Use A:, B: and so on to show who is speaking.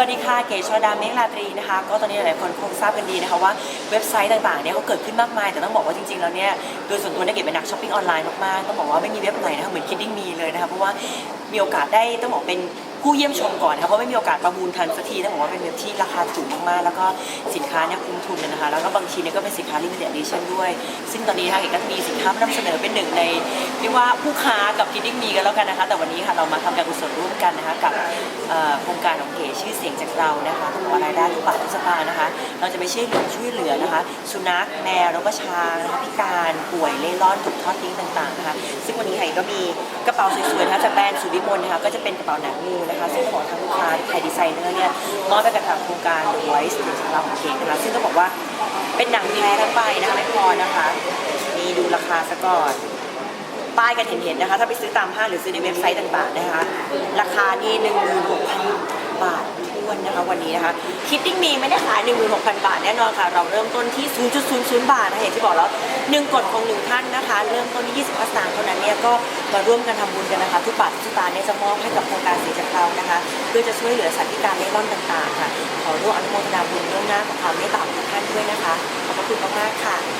A: วัสดีค่ะ เก๋ชวดาเมฆราตรีนะคะ ก็ตอนนี้หลายคนคงทราบกันดีนะคะว่าเว็บไซต์ต่างๆเนี่ยเขาเกิดขึ้นมากมาย แต่ต้องบอกว่าจริงๆแล้วเนี่ยโดยส่วนตัวเนี่ยเก๋เป็นนักช้อปปิ้งออนไลน์มากๆต้องบอกว่าไม่มีเว็บไหนนะคะเหมือนคิดดิ้งมีเลยนะคะเพราะว่ามีโอกาสได้ต้องบอกเป็น ผู้เยี่ยมชมก่อนนะคะเพราะไม่มีโอกาสประมูลทันสักทีต้องบอกว่าเป็นเว็บที่ราคาถูกมากๆ แล้วก็สินค้าเนี่ยคุ้มทุนเลยนะคะ แล้วก็บางทีเนี่ยก็เป็นสินค้า limited edition ด้วย ซึ่งตอนนี้นะคะเก๋ก็มีสินค้ามานำเสนอเป็นหนึ่งในเรียกว่าผู้ค้ากับ Kidding Me กันแล้วกันนะคะ แต่วันนี้ค่ะเรามาทำการกุศลร่วมกันนะคะกับโครงการของเก๋ชื่อเสียงจากเรานะคะต้องบอกว่ารายได้ทุกบาททุกสตางค์นะคะ เราจะไปช่วยเหลือช่วยเหลือนะคะ สุนัขแมวแล้วก็ช้างนะคะพิการป่วยเล่ร่อนถูกทอดทิ้งต่างๆนะคะ ซึ่งวันนี้ค่ะก็มีกระเป๋าสวยๆนะคะจากแบรนด์สุวิมลนะคะก็จะเป็นกระเป๋าหนังงูนะคะ ซึ่งของทางลูกค้าไทยดีไซเนอร์เนี่ยมอบให้กับทางโครงการ The Voice เสียงจากเราของเก๋นะคะ ซึ่งต้องบอกว่าเป็นหนังแท้ทั้งใบนะคะไม่พอนะคะนี่ดูราคาซะก่อนป้ายกันเห็นๆนะคะ ถ้าไปซื้อตามห้างหรือซื้อในเว็บไซต์ต่างๆนะคะ ราคานี่หนึ่งหมื่นหกพันบาท วนนะคะวันนี้นะคะคิดดิ้งมีไม่ได้ขาย 16,000 บาทแน่นอนค่ะ เราเริ่มต้นที่ 0.00 บาทนะคะอย่างที่บอกแล้วหนึ่งกดของหนึ่งท่านนะคะ เริ่มต้นที่25สตางค์เท่านั้นเนี่ยก็มาร่วมกันทำบุญกันนะคะ ทุกบาททุกสตางค์เนี่ยจะมอบให้กับโครงการสีจากเรานะคะ เพื่อจะช่วยเหลือสัตว์พิการเล่ร่อนต่างๆค่ะ ขอร่วมอนุโมทนาบุญล่วงหน้ากับความเมตตาของทุกท่านด้วยนะคะขอบพระคุณมากๆค่ะ